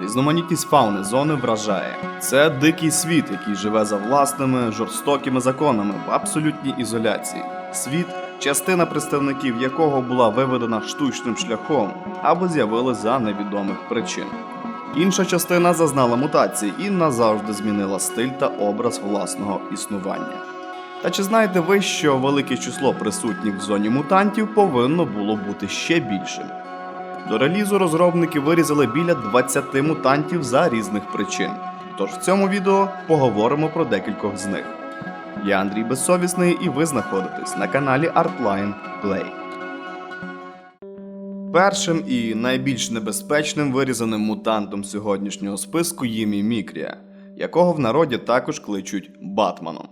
Різноманітність фауни зони вражає. Це дикий світ, який живе за власними жорстокими законами в абсолютній ізоляції. Світ, частина представників якого була виведена штучним шляхом або з'явилась за невідомих причин. Інша частина зазнала мутації і назавжди змінила стиль та образ власного існування. Та чи знаєте ви, що велике число присутніх в зоні мутантів повинно було бути ще більшим? До релізу розробники вирізали біля 20 мутантів за різних причин. Тож в цьому відео поговоримо про декількох з них. Я Андрій Безсовісний, і ви знаходитесь на каналі Artline Play. Першим і найбільш небезпечним вирізаним мутантом сьогоднішнього списку є Мімікрія, якого в народі також кличуть Батманом.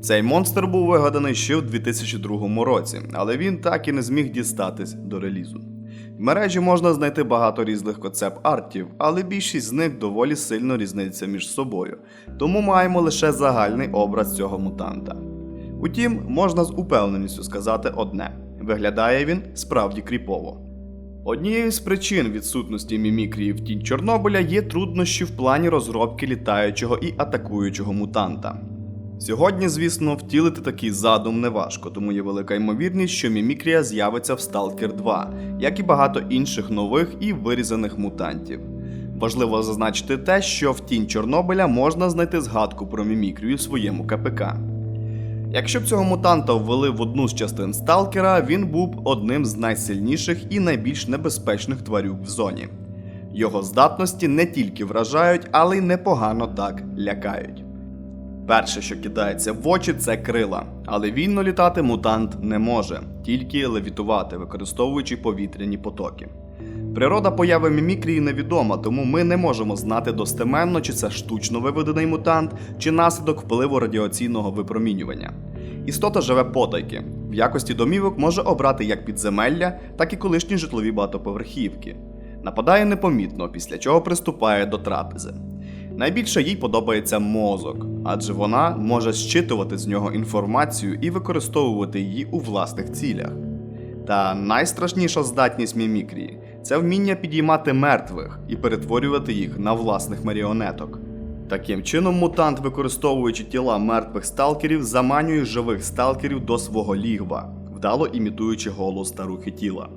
Цей монстр був вигаданий ще в 2002 році, але він так і не зміг дістатись до релізу. В мережі можна знайти багато різних концепт-артів, але більшість з них доволі сильно різниця між собою, тому маємо лише загальний образ цього мутанта. Утім, можна з упевненістю сказати одне: виглядає він справді кріпово. Однією з причин відсутності мімікрії в тінь Чорнобиля є труднощі в плані розробки літаючого і атакуючого мутанта. Сьогодні, звісно, втілити такий задум неважко, тому є велика ймовірність, що мімікрія з'явиться в Stalker 2, як і багато інших нових і вирізаних мутантів. Важливо зазначити те, що в тінь Чорнобиля можна знайти згадку про мімікрію в своєму КПК. Якщо б цього мутанта ввели в одну з частин сталкера, він був одним з найсильніших і найбільш небезпечних тварюк в зоні. Його здатності не тільки вражають, але й непогано так лякають. Перше, що кидається в очі, це крила, але вільно літати мутант не може, тільки левітувати, використовуючи повітряні потоки. Природа появи мімікрії невідома, тому ми не можемо знати достеменно, чи це штучно виведений мутант, чи наслідок впливу радіаційного випромінювання. Істота живе потайки. В якості домівок може обрати як підземелля, так і колишні житлові багатоповерхівки. Нападає непомітно, після чого приступає до трапези. Найбільше їй подобається мозок, адже вона може зчитувати з нього інформацію і використовувати її у власних цілях. Та найстрашніша здатність мімікрії це вміння підіймати мертвих і перетворювати їх на власних маріонеток. Таким чином, мутант, використовуючи тіла мертвих сталкерів, заманює живих сталкерів до свого лігва, вдало імітуючи голос та рухи тіла.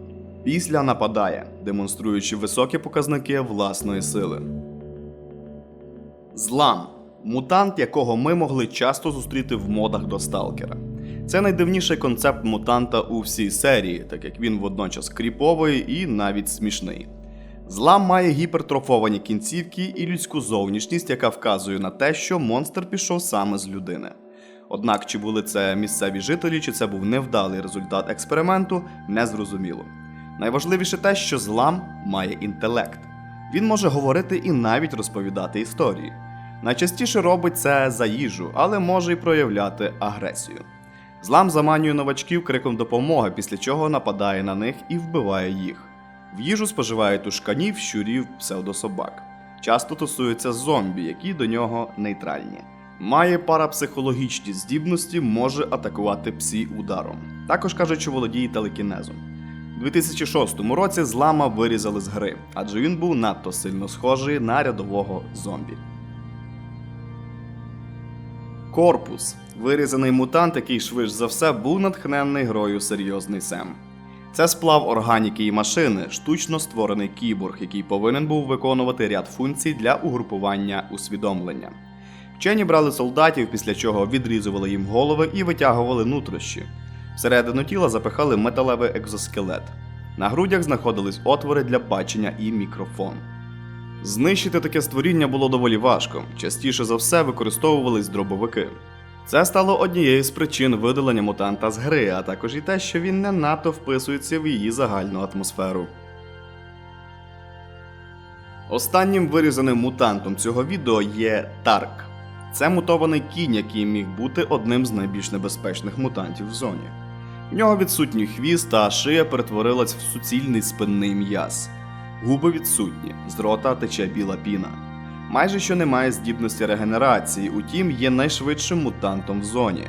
Після нападає, демонструючи високі показники власної сили. Злам мутант, якого ми могли часто зустріти в модах до сталкера. Це найдивніший концепт мутанта у всій серії, так як він водночас кріповий і навіть смішний. Злам має гіпертрофовані кінцівки і людську зовнішність, яка вказує на те, що монстр пішов саме з людини. Однак, чи були це місцеві жителі, чи це був невдалий результат експерименту, незрозуміло. Найважливіше те, що злам має інтелект. Він може говорити і навіть розповідати історії. Найчастіше робить це за їжу, але може й проявляти агресію. Злам заманює новачків криком допомоги, після чого нападає на них і вбиває їх. В їжу споживає тушканів, щурів, псевдособак. Часто тусуються зомбі, які до нього нейтральні. Має парапсихологічні здібності, може атакувати псі ударом. Також кажуть, що володіє телекінезом. У 2006 році злама вирізали з гри, адже він був надто сильно схожий на рядового зомбі. Корпус вирізаний мутант, який швидше за все був натхнений грою серйозний Сем. Це сплав органіки і машини, штучно створений кіборг, який повинен був виконувати ряд функцій для угрупування усвідомлення. Вчені брали солдатів, після чого відрізували їм голови і витягували нутрощі. Всередину тіла запихали металевий екзоскелет. На грудях знаходились отвори для бачення і мікрофон. Знищити таке створіння було доволі важко, частіше за все використовувались дробовики. Це стало однією з причин видалення мутанта з гри, а також і те, що він не надто вписується в її загальну атмосферу. Останнім вирізаним мутантом цього відео є Тарк. Це мутований кінь, який міг бути одним з найбільш небезпечних мутантів в зоні. В нього відсутній хвіст, а шия перетворилась в суцільний спинний м'яз. Губи відсутні, з рота тече біла піна. Майже що немає здібності регенерації, утім є найшвидшим мутантом в зоні.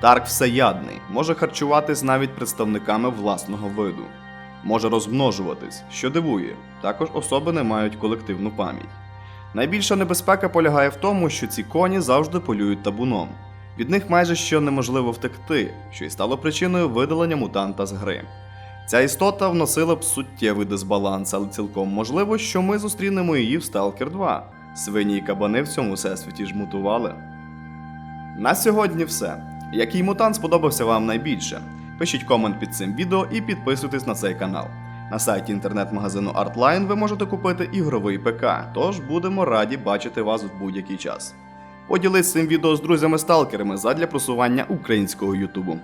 Тарк всеядний, може харчуватись навіть представниками власного виду. може розмножуватись, що дивує. Також особи не мають колективну пам'ять. Найбільша небезпека полягає в тому, що ці коні завжди полюють табуном. Від них майже що неможливо втекти, що й стало причиною видалення мутанта з гри. Ця істота вносила б суттєвий дисбаланс, але цілком можливо, що ми зустрінемо її в Stalker 2. Свині і кабани в цьому всесвіті ж мутували. На сьогодні все. Який мутант сподобався вам найбільше? Пишіть комент під цим відео і підписуйтесь на цей канал. На сайті інтернет-магазину Artline ви можете купити ігровий ПК, тож будемо раді бачити вас в будь-який час. Поділись цим відео з друзями-сталкерами задля просування українського Ютубу.